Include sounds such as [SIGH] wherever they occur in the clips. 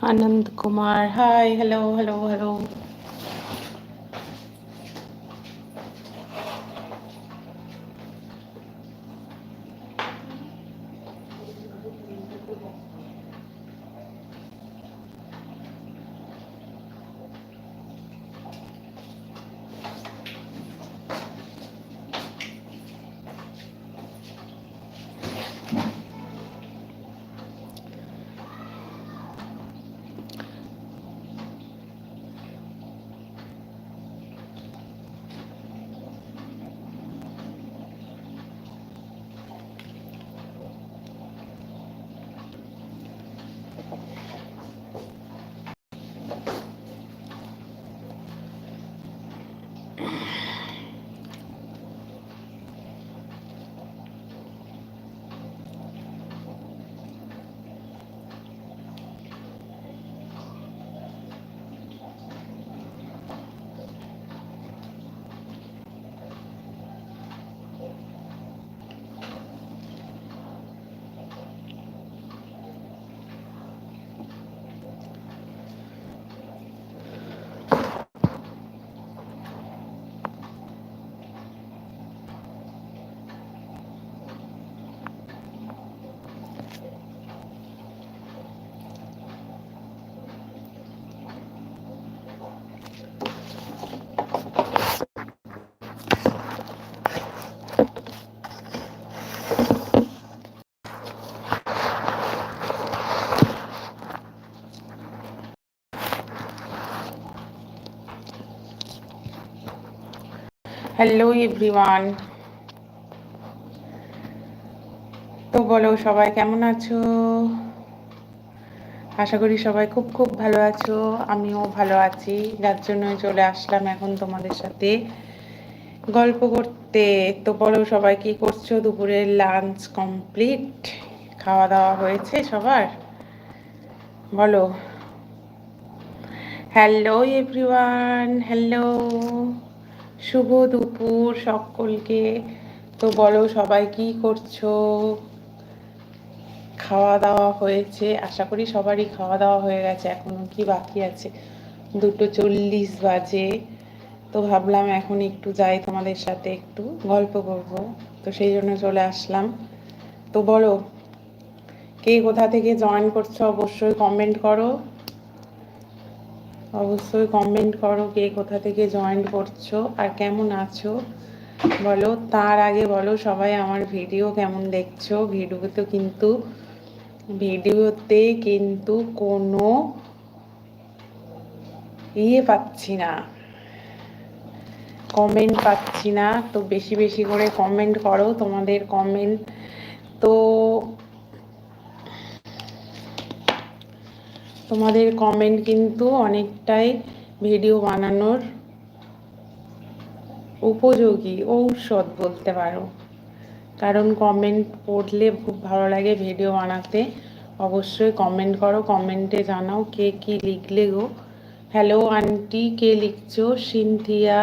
Anand Kumar hi hello hello hello hello everyone তো বলো, সবাই কেমন আছো? আশা করি সবাই খুব খুব ভালো আছো। আমিও ভালো আছি। যার জন্য চলে আসলাম এখন তোমাদের সাথে গল্প করতে। তো বলো, সবাই কি করছ? দুপুরের লাঞ্চ কমপ্লিট খাওয়া দাওয়া হয়েছে সবার? বলো। হ্যালো এভরিওয়ান হ্যালো শুভ দুপুর সকলকে। তো বলো, সবাই কি করছ? খাওয়া দাওয়া হয়েছে। আশা করি সবারই খাওয়া দাওয়া হয়ে গেছে। এখনও কি বাকি আছে? দুটো চল্লিশ বাজে। তো ভাবলাম এখন একটু যাই তোমাদের সাথে একটু গল্প করব। তো সেই জন্য চলে আসলাম। তো বলো, কে কোথা থেকে জয়েন করছ অবশ্যই কমেন্ট করো। অবশ্যই কমেন্ট করো কে কোথা থেকে জয়েন করছ আর কেমন আছো। বলো, তার আগে বলো সবাই আমার ভিডিও কেমন দেখছ। ভিডিওতে কিন্তু ভিডিওতে কিন্তু কোনো ইয়ে পাচ্ছি না। কমেন্ট পাচ্ছি না। তো বেশি বেশি করে কমেন্ট করো তোমাদের কমেন্ট তো তোমাদের কমেন্ট কিন্তু অনেকটাই ভিডিও বানানোর উপযোগী, ঔষধ বলতে পারো। কারণ কমেন্ট পড়লে খুব ভালো লাগে ভিডিও বানাতে। অবশ্যই কমেন্ট করো কমেন্টে জানাও কে কি লিখলে গো। হ্যালো আন্টি কে লিখছো? Cynthia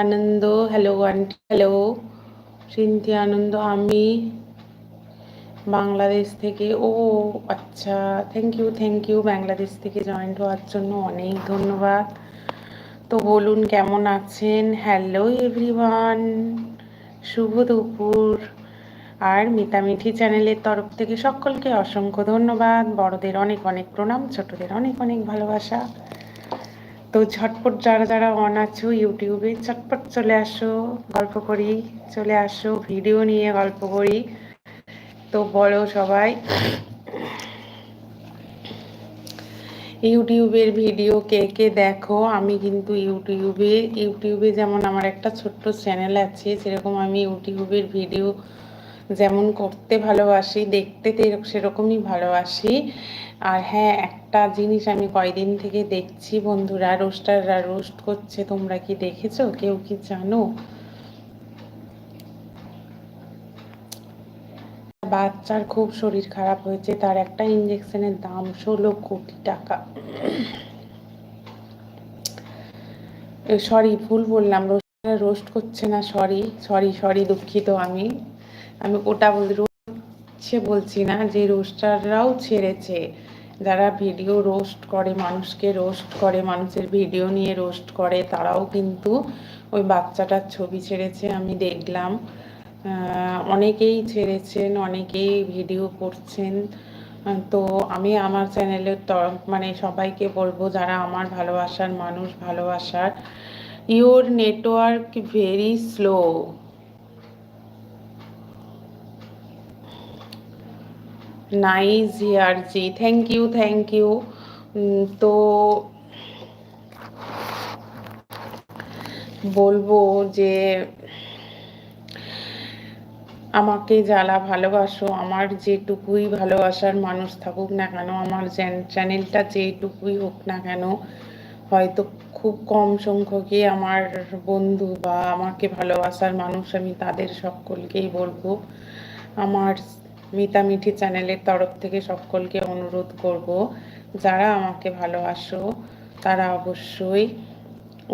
Anand hello aunty hello Cynthia Anand, আমি বাংলাদেশ থেকে, ও আচ্ছা thank you thank you Bangladesh থেকে জয়েন্ট হওয়ার জন্য অনেক ধন্যবাদ। তো বলুন, কেমন আছেন? হ্যালো এভরিওয়ান শুভ দুপুর। আর মিতামিঠি চ্যানেলের তরফ থেকে সকলকে অসংখ্য ধন্যবাদ। বড়দের অনেক অনেক প্রণাম, ছোটদের অনেক অনেক ভালোবাসা। তো ঝটপট যারা যারা অন আছো ইউটিউবে চটপট চলে আসো, গল্প করি, চলে আসো ভিডিও নিয়ে গল্প করি। তো বলো সবাই। ইউটিউবের ভিডিও কে কে দেখো, আমি কিন্তু ইউটিউবে ইউটিউবে যেমন আমার একটা ছোট্ট চ্যানেল আছে, সেরকম আমি ইউটিউবের ভিডিও যেমন করতে ভালোবাসি, দেখতে সেরকমই ভালোবাসি। আর হ্যাঁ একটা জিনিস আমি কয়দিন থেকে দেখছি বন্ধুরা, রোস্টাররা রোস্ট করছে, তোমরা কি দেখেছ? কেউ কি জানো? বাচ্চার খুব শরীর খারাপ হয়েছে, তার একটা ইঞ্জেকশনের দাম ষোলো কোটি টাকা। সরি ভুল বললাম রোস্ট করছে না সরি সরি সরি দুঃখিত আমি। আমি ওটা বলছি বলছি না, যে রোস্টাররাও ছেড়েছে। যারা ভিডিও রোস্ট করে, মানুষকে রোস্ট করে, মানুষের ভিডিও নিয়ে রোস্ট করে, তারাও কিন্তু ওই বাচ্চাটার ছবি ছেড়েছে, আমি দেখলাম। অনেকেই ছেড়েছেন, অনেকেই ভিডিও করছেন। তো আমি আমার চ্যানেলের মানে সবাইকে বলব যারা আমার ভালোবাসার মানুষ, ভালোবাসার your network very slow nice here G thank you thank you তো বলব যে আমাকে যারা ভালোবাসো, আমার যেটুকুই ভালোবাসার মানুষ থাকুক না কেন, আমার চ্যানেলটা যেটুকুই হোক না কেন, হয়তো খুব কম সংখ্যকই আমার বন্ধু বা আমাকে ভালোবাসার মানুষ আমি তাদের সকলকেই বলব। আমার মিতামিঠি চ্যানেলের তরফ থেকে সকলকে অনুরোধ করব, যারা আমাকে ভালোবাসো, তারা অবশ্যই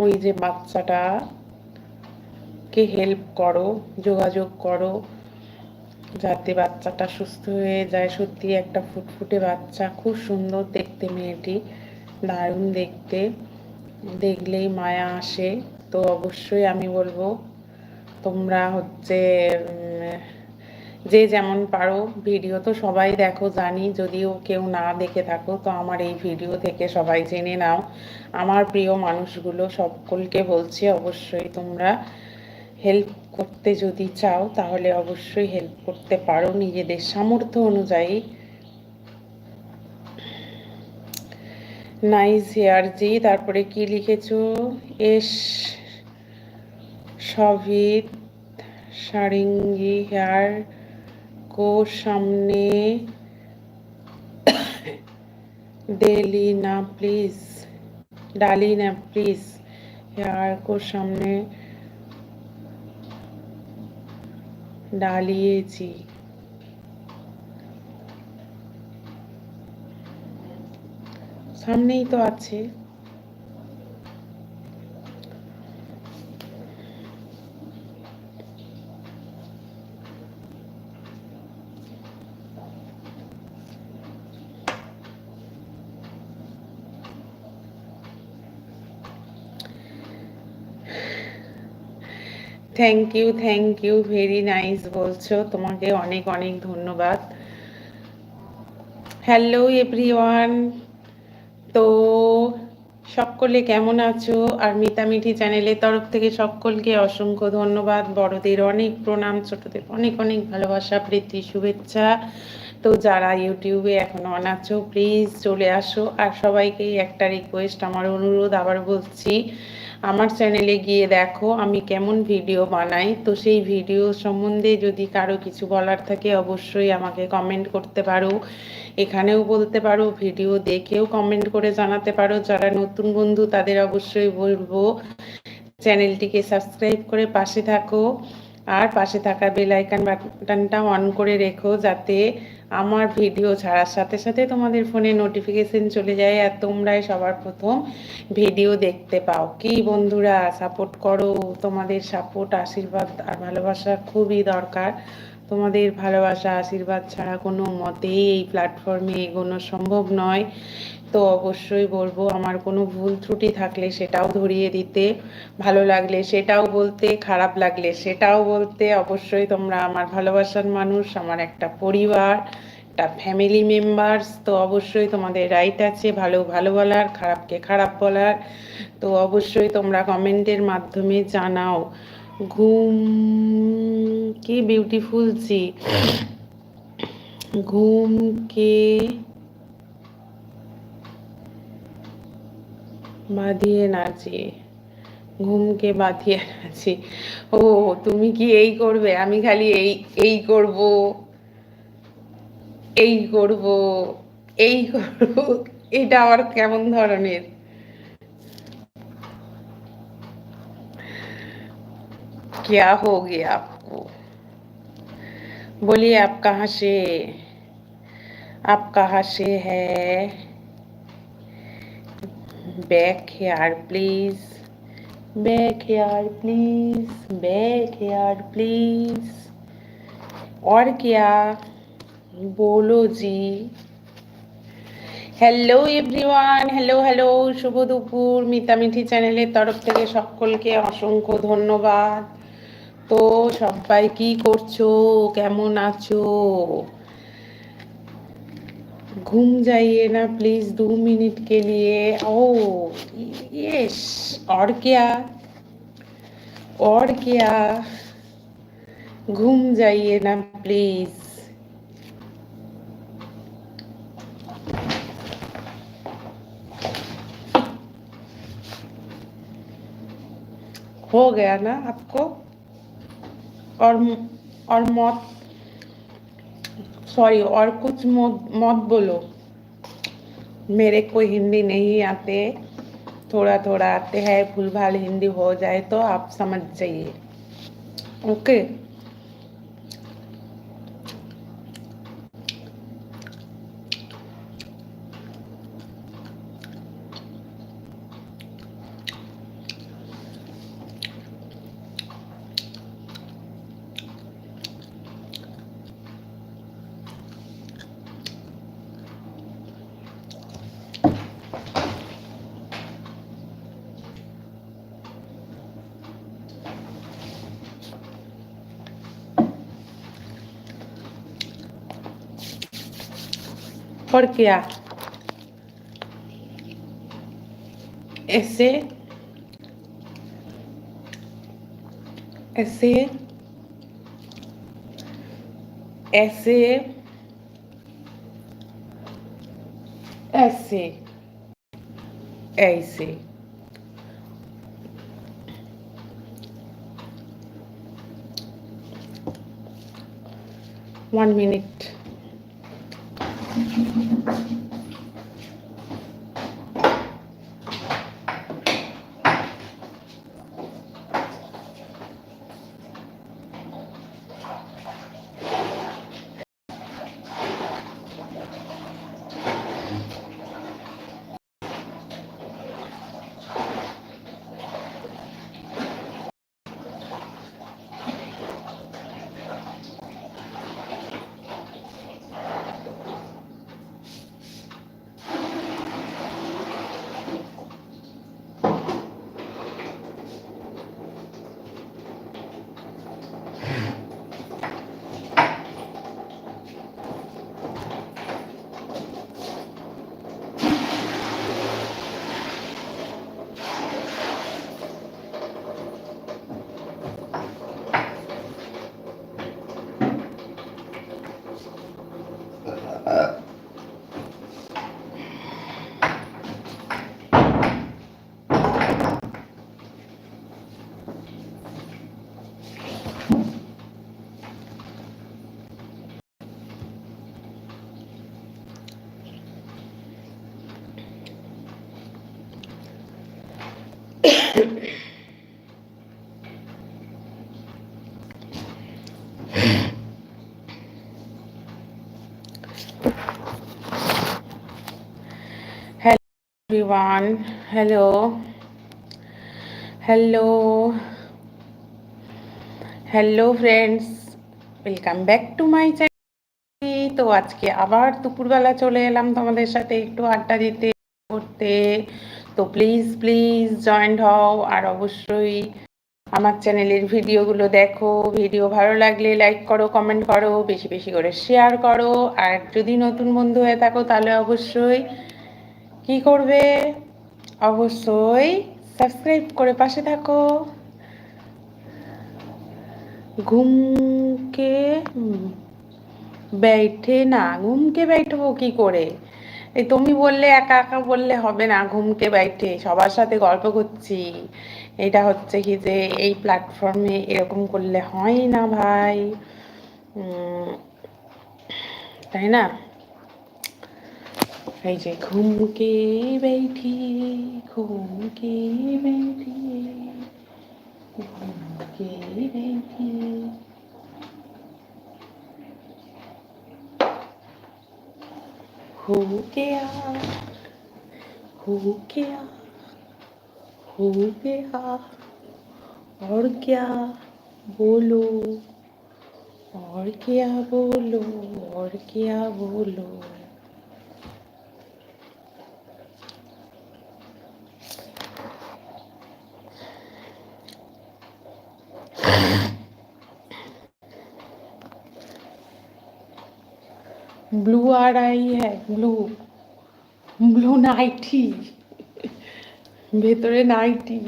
ওই যে বাচ্চাটাকে হেল্প করো, যোগাযোগ করো যাতে বাচ্চাটা সুস্থ হয়ে যায়, সত্যি একটা ফুটফুটে বাচ্চা। খুব সুন্দর দেখতে মেয়েটি, দারুণ দেখতে। দেখলেই মায়া আসে। তো অবশ্যই আমি বলব, তোমরা হচ্ছে যে যেমন পারো ভিডিও তো সবাই দেখো, জানি যদিও কেউ না দেখে থাকো, তো আমার এই ভিডিও থেকে সবাই জেনে নাও। আমার প্রিয় মানুষগুলো সকলকে বলছি অবশ্যই তোমরা হেল্প করতে যদি চাও তাহলে অবশ্যই হেল্প করতে পারো নিজেদের সামর্থ্য অনুযায়ী নাইস হেয়ার জি তারপরে কি লিখেছো এস সভিত সারিঙ্গি হেয়ার কো সামনে डेली ना प्लीज़ डाली ना प्लीज़ यार को सामने ডালিয়েছি সামনেই তো আছে। Thank you thank you very nice বলছো। তোমাকে অনেক অনেক ধন্যবাদ। হ্যালো এভরিওয়ান তো সকলে কেমন আছো? আর মিতামিঠি চ্যানেলের তরফ থেকে সকলকে অসংখ্য ধন্যবাদ। বড়দের অনেক প্রণাম, ছোটদের অনেক অনেক ভালোবাসা, প্রীতি, শুভেচ্ছা। তো যারা ইউটিউবে এখন অন আছো প্লিজ চলে আসো। আর সবাইকে একটা রিকোয়েস্ট আমার অনুরোধ আবার বলছি আমার চ্যানেলে গিয়ে দেখো আমি কেমন ভিডিও বানাই। তো সেই ভিডিও সম্বন্ধে যদি কারও কিছু বলার থাকে অবশ্যই আমাকে কমেন্ট করতে পারো। এখানেও বলতে পারো ভিডিও দেখেও কমেন্ট করে জানাতে পারো। যারা নতুন বন্ধু তাদের অবশ্যই বলব চ্যানেলটিকে সাবস্ক্রাইব করে পাশে থাকো। আর পাশে থাকা বেল আইকন বাটনটা অন করে রেখো যাতে আমার ভিডিও ছাড়ার সাথে সাথে তোমাদের ফোনে নোটিফিকেশন চলে যায় আর তোমরাই সবার প্রথম ভিডিও দেখতে পাও। কি বন্ধুরা সাপোর্ট করো। তোমাদের সাপোর্ট আশীর্বাদ আর ভালোবাসা খুবই দরকার। তোমাদের ভালোবাসা, আশীর্বাদ ছাড়া কোনো মতেই এই প্ল্যাটফর্মে এগোনো সম্ভব নয়। তো অবশ্যই বলব, আমার কোনো ভুল ত্রুটি থাকলে সেটাও ধরিয়ে দিতে। ভালো লাগলে সেটাও বলতে, খারাপ লাগলে সেটাও বলতে। অবশ্যই তোমরা আমার ভালোবাসার মানুষ, আমার একটা পরিবার, একটা ফ্যামিলি মেম্বার্স তো অবশ্যই তোমাদের রাইট আছে ভালো ভালো বলার, খারাপকে খারাপ বলার। তো অবশ্যই তোমরা কমেন্টের মাধ্যমে জানাও। ঘুম কি বিউটিফুল জি ঘুমকে বাঁধিয়ে নাচি ঘুমকে বাঁধিয়ে নাচি ও তুমি কি এই করবে আমি খালি এই এই করব এই করব এই করব এটা আবার কেমন ধরনের क्या हो गया आपको बोलिए आप कहाँ से आप कहाँ से है back here please back here please back here please और क्या बोलो जी হ্যালো এভরিওয়ান হ্যালো হ্যালো শুভ দুপুর মিতামিঠি চ্যানেলের তরফ থেকে সকলকে অসংখ্য ধন্যবাদ তো সবাই কি করছো কেমন আছো घूम जाइए ना प्लीज दो मिनट के लिए ओ यस और क्या और क्या घूम जाइए ना प्लीज हो गया ना आपको और और मौत सॉरी और कुछ मौत बोलो। मेरे को हिंदी नहीं आते थोड़ा थोड़ा आते हैं भूल भाल हिंदी हो जाए तो आप समझ जाइए। Okay porque A S S S S S one minute. Everyone. Hello. Hello. Hello friends welcome back to my channel তো আজকে আবার দুপুরবেলা চলে এলাম তোমাদের সাথে একটু আড্ডা দিতে, করতে। তো প্লিজ প্লিজ জয়েন্ট হও আর অবশ্যই আমার চ্যানেলের ভিডিওগুলো দেখো। ভিডিও ভালো লাগলে লাইক করো কমেন্ট করো, বেশি বেশি করে শেয়ার করো। আর যদি নতুন বন্ধু হয়ে থাকো তাহলে অবশ্যই কি করবে? অবশ্যই সাবস্ক্রাইব করে পাশে থাকো। ঘুমকে বেঠে না, ঘুমকে বেঠবো কি করে? এই তুমি বললে একা একা বললে হবে না, ঘুমকে বেঠে সবার সাথে গল্প করছি। এটা হচ্ছে কি যে এই প্ল্যাটফর্মে এরকম করলে হয় না ভাই। তাই না? এই যে ঘুমকে बैठी ঘুমকে बैठी ঘুমকে बैठी हो गया हो गया हो गया और क्या बोलो और क्या बोलो और क्या बोलो ब्लू आ रही है ब्लू ব্লু নাইটি [LAUGHS] ভেতরে nightie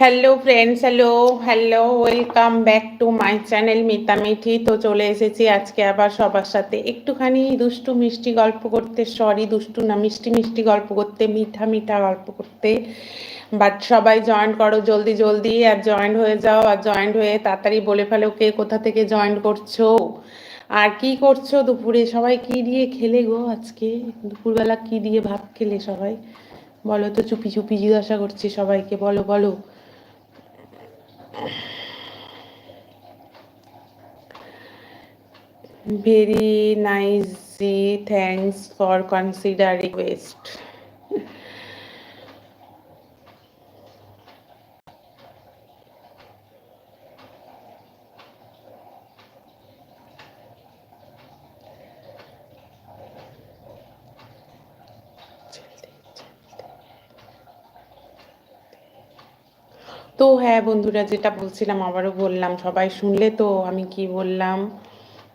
Hello friends hello hello welcome back to my channel Mita Mithi তো চলে এসেছি আজকে আবার সবার সাথে। একটুখানি দুষ্টু মিষ্টি গল্প করতে সরি দুষ্টু না, মিষ্টি মিষ্টি গল্প করতে, মিঠা মিঠা গল্প করতে। বাট সবাই জয়েন করো জলদি জলদি, আর জয়েন্ট হয়ে যাও, আর জয়েন্ট হয়ে তাড়াতাড়ি বলে ফেলো কে কোথা থেকে জয়েন করছ। আর কি করছ দুপুরে? সবাই কি দিয়ে খেলে গো আজকে? দুপুরবেলা কি দিয়ে ভাত খেলে সবাই? বলো তো চুপি চুপি জিজ্ঞাসা করছি সবাইকে। বলো বলো। Very nicely thanks for consider request তো হ্যাঁ বন্ধুরা, যেটা বলছিলাম আবারও বললাম, সবাই শুনলে তো আমি কি বললাম?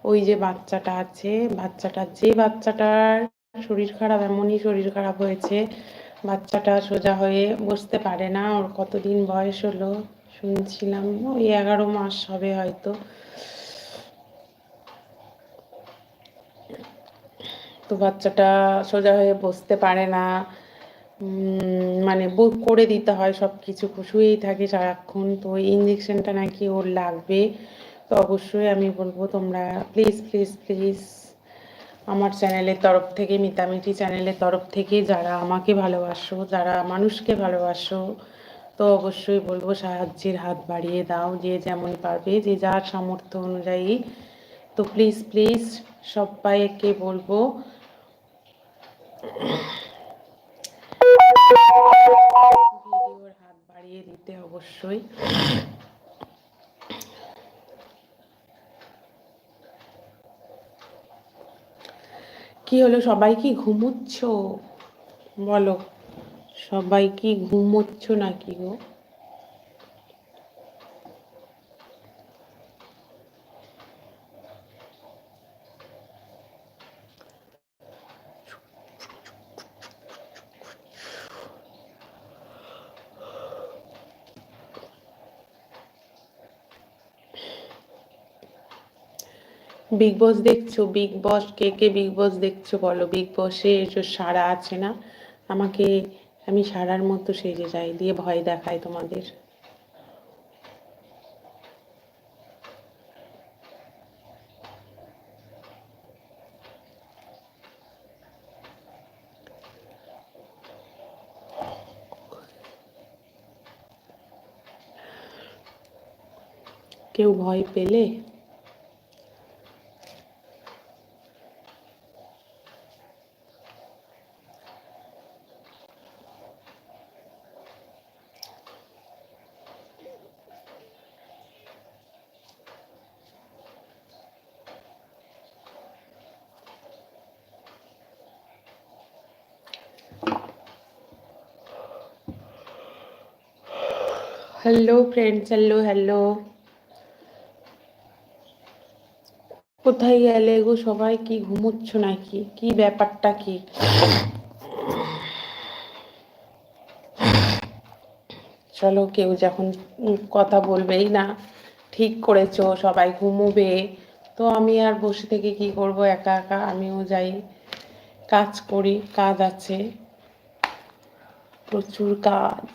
ওই যে বাচ্চাটা আছে, বাচ্চাটা, যে বাচ্চাটার শরীর খারাপ, এমনই শরীর খারাপ হয়েছে, বাচ্চাটা সোজা হয়ে বসতে পারে না, ওর কতদিন বয়স হলো শুনছিলাম, ওই এগারো মাস হবে হয়তো। তো বাচ্চাটা সোজা হয়ে বসতে পারে না মানে করে দিতে হয় সব কিছু শুয়েই থাকে সারাক্ষণ। তো ইঞ্জেকশনটা নাকি ওর লাগবে। তো অবশ্যই আমি বলব তোমরা প্লিজ প্লিজ প্লিজ আমার চ্যানেলের তরফ থেকে মিতামিটি চ্যানেলের তরফ থেকে যারা আমাকে ভালোবাসো, যারা মানুষকে ভালোবাসো, তো অবশ্যই বলব সাহায্যের হাত বাড়িয়ে দাও, যে যেমন পারবে, যে যার সামর্থ্য অনুযায়ী। তো প্লিজ প্লিজ সবাইকে বলব ভিডিওর হাত বাড়িয়ে দিতে অবশ্যই। কি হলো? সবাই কি ঘুমোচ্ছ? বলো, সবাই কি ঘুমোচ্ছ নাকি গো? বিগ বস দেখছ? বিগ বস কে কে বিগ বস দেখছ বলো? বিগ বসে সারা আছে না, আমাকে আমি সারার মতো সেজে যাই, দিয়ে ভয় দেখাই তোমাদের। কেউ ভয় পেলে? হ্যালো ফ্রেন্ডস হ্যালো হ্যালো কোথায় গেলে গো সবাই? কি ঘুমোচ্ছ নাকি? কি ব্যাপারটা কি? চলো, কেউ যখন কথা বলবেই না, ঠিক করেছ, সবাই ঘুমোবে। তো আমি আর বসে থেকে কি করব? একা একা আমিও যাই। কাজ করি, কাজ আছে। প্রচুর কাজ।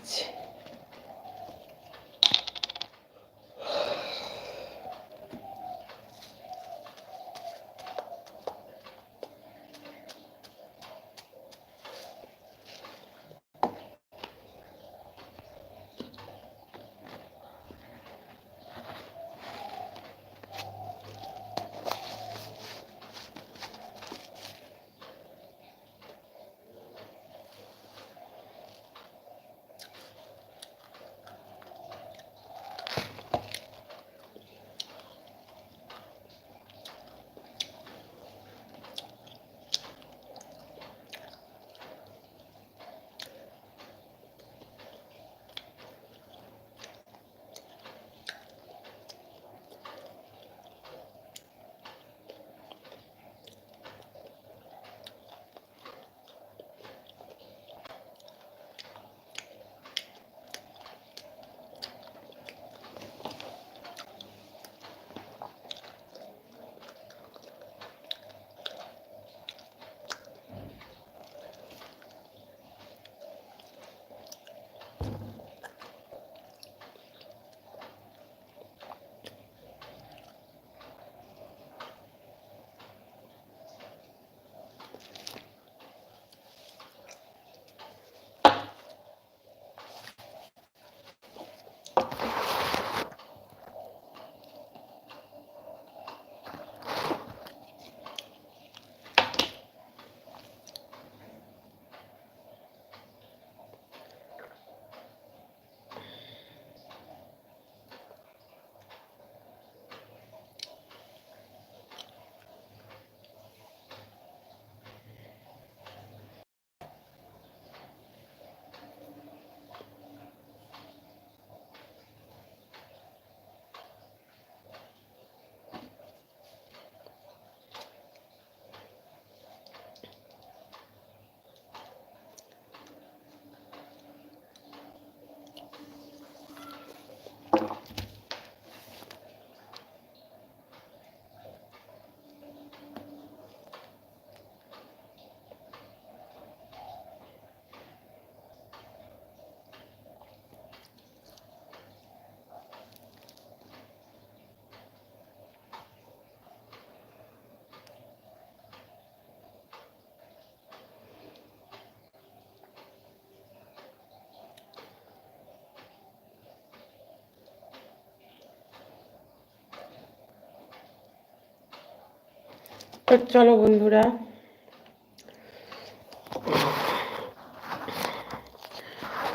তো চলো বন্ধুরা।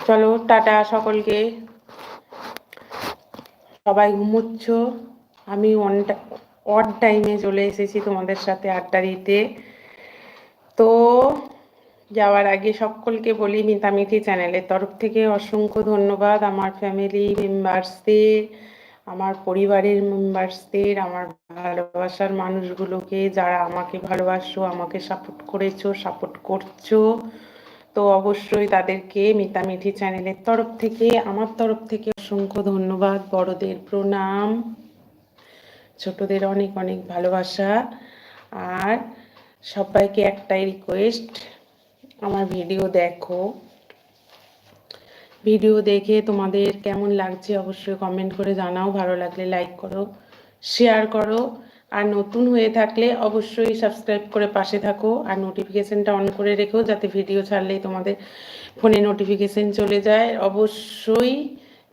চলো, টাটা সকলকে। সবাই ঘুমোচ্ছ। আমি অন অড টাইমে চলে এসেছি তোমাদের সাথে আড্ডা দিতে। তো যাওয়ার আগে সকলকে বলি, মিতামিথি চ্যানেলের তরফ থেকে অসংখ্য ধন্যবাদ আমার ফ্যামিলি মেম্বার্সদের আমার পরিবারের মেম্বার্সদের আমার ভালোবাসার মানুষগুলোকে যারা আমাকে ভালোবাসো, আমাকে সাপোর্ট করেছ সাপোর্ট করছ, তো অবশ্যই তাদেরকে মিতামিঠি চ্যানেলের তরফ থেকে, আমার তরফ থেকে অসংখ্য ধন্যবাদ। বড়দের প্রণাম। ছোটদের অনেক অনেক ভালোবাসা। আর সবাইকে একটাই রিকোয়েস্ট আমার ভিডিও দেখো। ভিডিও দেখে তোমাদের কেমন লাগছে অবশ্যই কমেন্ট করে জানাও। ভালো লাগলে লাইক করো শেয়ার করো। আর নতুন হয়ে থাকলে অবশ্যই সাবস্ক্রাইব করে পাশে থাকো। আর নোটিফিকেশানটা অন করে রেখো যাতে ভিডিও ছাড়লেই তোমাদের ফোনে নোটিফিকেশান চলে যায়। অবশ্যই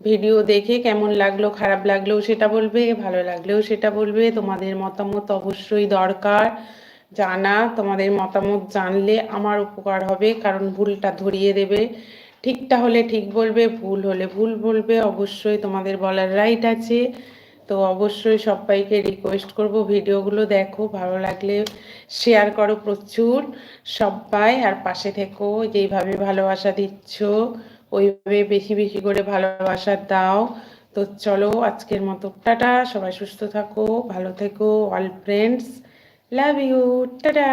ভিডিও দেখে কেমন লাগল, খারাপ লাগলেও সেটা বলবে, ভালো লাগলেও সেটা বলবে। তোমাদের মতামত অবশ্যই দরকার। জানা, তোমাদের মতামত জানলে আমার উপকার হবে, কারণ ভুলটা ধরিয়ে দেবে। ঠিকটা হলে ঠিক বলবে, ভুল হলে ভুল বলবে, অবশ্যই তোমাদের বলার রাইট আছে। তো অবশ্যই সবাইকে রিকোয়েস্ট করব, ভিডিওগুলো দেখো, ভালো লাগলে শেয়ার করো প্রচুর। সবাই আর পাশে থেকো, যেইভাবে ভালোবাসা দিচ্ছ, ওইভাবে বেশি বেশি করে ভালোবাসা দাও। তো চলো আজকের মতো, টাটা, সবাই সুস্থ থাকো, ভালো থেকো all friends love you tata.